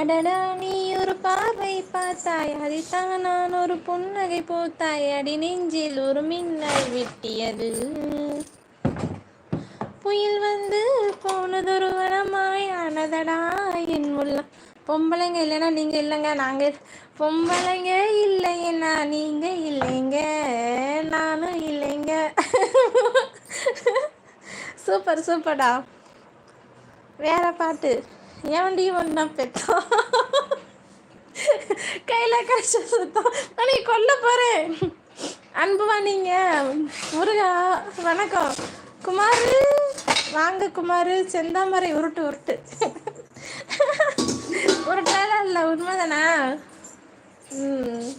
அடடா நீ ஒரு பார்வை பார்த்தாய். அதைத்தான் நான் ஒரு புன்னகை போத்தாய் அடி நெஞ்சில் ஒரு மின்னல் வெட்டியது. புயல் வந்து போனதொரு வனமாய் ஆனதடா என் உள்ளம் பொம்பளைங்க இல்லைன்னா நீங்க இல்லைங்க நாங்க பொம்பளைங்க இல்லைன்னா நீங்க இல்லைங்க நானும் இல்லைங்க. சூப்பர் சூப்பர்டா. வேற பாட்டு. ஏன்டி ஒன்றா பெத்தோம் கையில கஷ்ட சுத்தம். நீ கொல்ல போறேன். அன்புவா நீங்க? முருகா வணக்கம். குமார் வாங்க குமார். செந்தாமரை உருட்டு உருட்டு. உருட்டால இல்லை உண்மைதானா? ம்.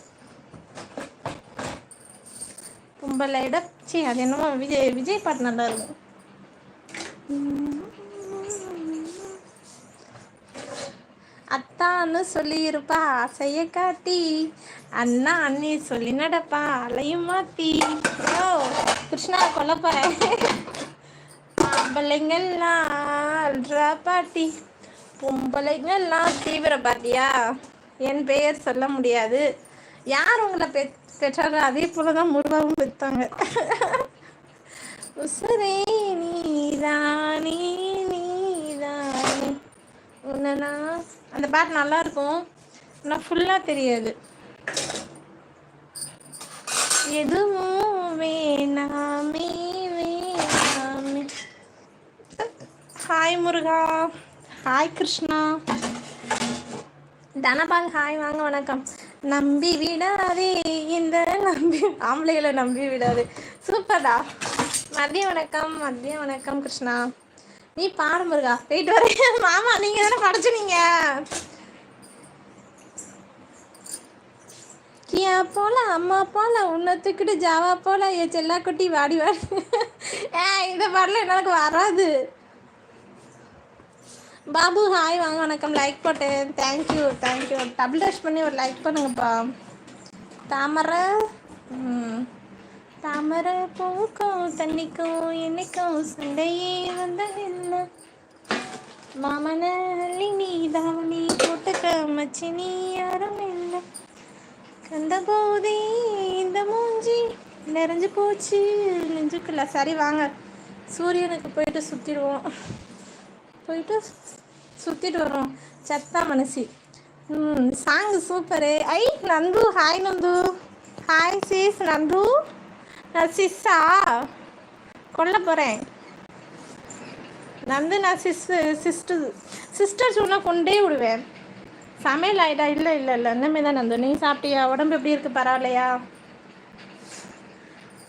இடச்சி. அது என்னமோ விஜய் விஜய் பாட்டு நல்லா இருக்கும். அத்தான்னு சொல்லியிருப்பா. ஆசைய காட்டி. அண்ணா அண்ணி சொல்லி நடப்பா. அலையும் மாத்தி. ஓ கிருஷ்ணா கொல்லப்பா போறேன் பொம்பளைங்கெல்லாம் அல்றா பாட்டி. பொம்பளைங்கெல்லாம் தீவிர பாட்டியா? என் பெயர் சொல்ல முடியாது. யார் உங்களை பெ பெற்றாரோ அதே போல தான் முருகாவும் பெற்றாங்க உசுரே. என்னென்னா அந்த பேட் நல்லா இருக்கும் ஆனால் ஃபுல்லாக தெரியாது. எதுவும் வேணாமே வேணாமே. Hi Muruga. Hi Krishna. Dhanapal hi வாங்க வணக்கம். நம்பி விடாதே இந்த நம்பி ஆம்பளைகளை நம்பி விடாதே. சூப்பர்டா மதிய வணக்கம் மதிய வணக்கம் கிருஷ்ணா. நீ பாட முருகா. போயிட்டு வரேன். மாமா நீங்க தானே படைச்சுனீங்க? கியா போல அம்மா போல உன்னத்துக்கிட்டு ஜாவா போல ஏ செல்லா குட்டி வாடி வாடி. ஏ இந்த பாடல எனக்கு வராது. பாபு ஹாய் வாங்க வணக்கம். லைக் போட்டேன். தேங்க்யூ தேங்க்யூ டபுள் டச் பண்ணி ஒரு லைக் பண்ணுங்கப்பா. தாமரை ம். தாமரை பூக்கும் தண்ணிக்கும் என்னைக்கும் சண்டையே வந்ததில்லை. மாமன அள்ளி நீ தாவணி போட்டுக்க மச்சி நீ யாரும் இல்லை. கந்த போதே இந்த மூஞ்சி நிறைஞ்சு போச்சு. நெஞ்சுக்குள்ள சரி வாங்க. சூரியனுக்கு போயிட்டு சுற்றிடுவோம் போயிட்டு சுற்றிட்டு வரோம் சத்தா மனசி. ம் சாங் சூப்பரு ஐ நந்து. ஹாய் நந்து. ஹாய் சீஸ் நந்து. நான் சிஸ்ஸா கொல்ல போகிறேன் நந்து நான் சிஸ்ஸு சிஸ்டர் சிஸ்டர் சொன்னால் கொண்டே விடுவேன். சமையல் ஆயிட்டா இல்லை இல்லை இல்லை. இந்தமாரி தான் நந்து. நீ சாப்பிட்டியா? உடம்பு எப்படி இருக்குது பரவாயில்லையா?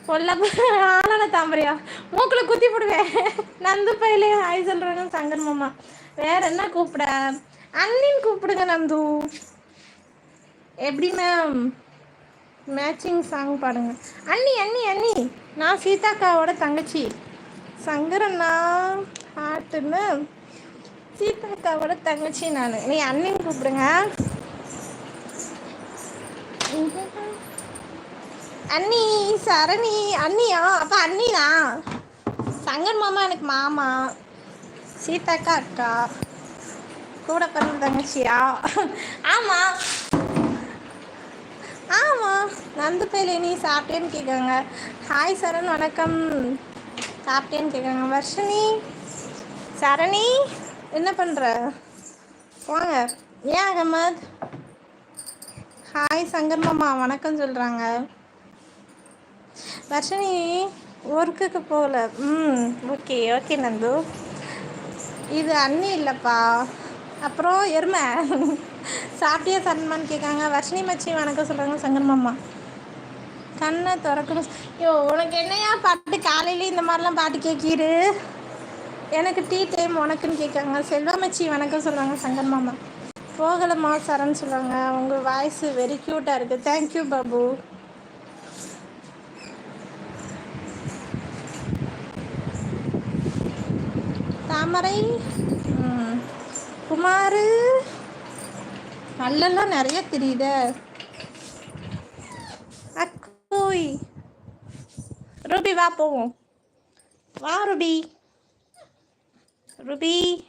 கொல்ல ஆளான தாம்பரியா. மூக்கில் குத்தி போடுவேன். நந்து பையிலே ஹாய் சொல்கிறாங்க சங்கர் மாமா. வேற என்ன கூப்பிட? அண்ணின்னு கூப்பிடுங்க நந்து. எப்படி மேம் மேட்சிங் சாங் பாடுங்க. அண்ணி அண்ணி அண்ணி நான் சீதாக்காவோட தங்கச்சி. சங்கரண்ணா ஹாட்டுன்னு சீதாக்காவோட தங்கச்சி நான். நீ அண்ணன் கூப்பிடுங்க. அண்ணி சரணி அண்ணியா? அப்போ அண்ணி தான் சங்கர் மாமா எனக்கு மாமா. சீதாக்கா அக்கா. கூட பிறந்த தங்கச்சியா? ஆமாம் ஆமாம் நந்து பேலே நீ சாப்பிட்டேன்னு கேட்குறாங்க ஹாய் சரண் வணக்கம். சாப்பிட்டேன்னு கேட்குறாங்க வர்ஷினி சரணி என்ன பண்ணுற வாங்க. ஏன் அகமத்? ஹாய் சங்கர் மாமா வணக்கம் சொல்கிறாங்க வர்ஷினி ஒர்க்குக்கு போகல. ம் ஓகே ஓகே நந்து. இது அண்ணி இல்லைப்பா. அப்புறம் எருமை. சாப்பிட்டியா சன்மான்னு கேட்காங்க வர்ஷினி மச்சி வணக்கம் சொல்கிறாங்க சங்கர் மாமா. கண்ணை திறக்கணும். ஐயோ உனக்கு என்னையா பாட்டு காலையிலே இந்த மாதிரிலாம் பாட்டு கேட்கிடு எனக்கு டீ டைம் உனக்குன்னு கேட்காங்க செல்வமச்சி வணக்கம் சொல்கிறாங்க சங்கர் மாமா. போகலமா சரண் சொல்கிறாங்க உங்கள் வாய்ஸ் வெரி க்யூட்டாக இருக்குது தேங்க்யூ பாபு. தாமரை குமார் நல்லெல்லாம் நிறைய தெரியுத. அக்கோய் ரூபி வா போவோம். வா ரூபி. ரூபி.